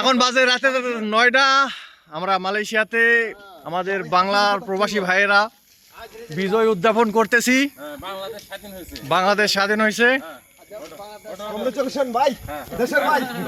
এখন বাজে রাতে নয়টা। আমরা মালয়েশিয়াতে আমাদের বাংলার প্রবাসী ভাইয়েরা বিজয় উদযাপন করতেছি। বাংলাদেশ স্বাধীন হয়েছে।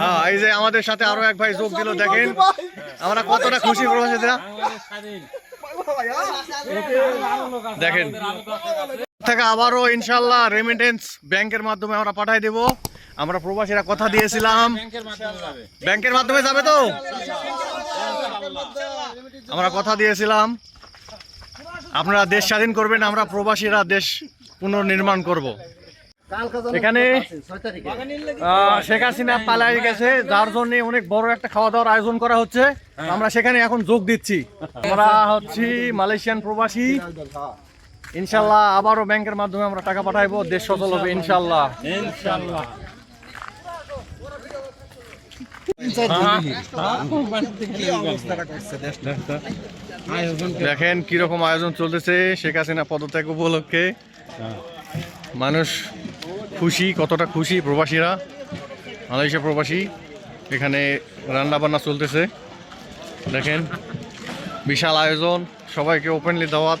হ্যাঁ, এই যে আমাদের সাথে আরও এক ভাই যোগ দিল দেখেন। আমরা কতটা খুশি প্রবাসীরা। দেখেন। থেকে আবারও ইনশাল্লাহ রেমিটেন্স ব্যাংকের মাধ্যমে আমরা পাঠাই দেব। আমরা প্রবাসীরা কথা দিয়েছিলাম। ব্যাংকের মাধ্যমে যাবে তো? আমরা কথা দিয়েছিলাম। আপনারা দেশ স্বাধীন করবেন, আমরা প্রবাসীরা দেশ পুনর্নির্মাণ করব। এখানে শেখ হাসিনা পালাই গেছে, যার জন্য অনেক বড় একটা খাওয়া দাওয়ার আয়োজন করা হচ্ছে। আমরা সেখানে এখন যোগ দিচ্ছি। আমরা হচ্ছি মালয়েশিয়ান প্রবাসী। ইনশাল্লাহ আবারও ব্যাংকের মাধ্যমে আমরা টাকা পাঠাইবো, দেশ সচল হবে, ইনশাল্লাহ। ইনশাআল্লাহ দেখেন কীরকম আয়োজন চলতেছে, শেখ হাসিনা পদত্যাগ উপলক্ষে। মানুষ খুশি, কতটা খুশি প্রবাসীরা। মালয়েশিয়া প্রবাসী, এখানে রান্না বান্না চলতেছে। দেখেন, বিশাল আয়োজন, সবাইকে ওপেনলি দাওয়াত।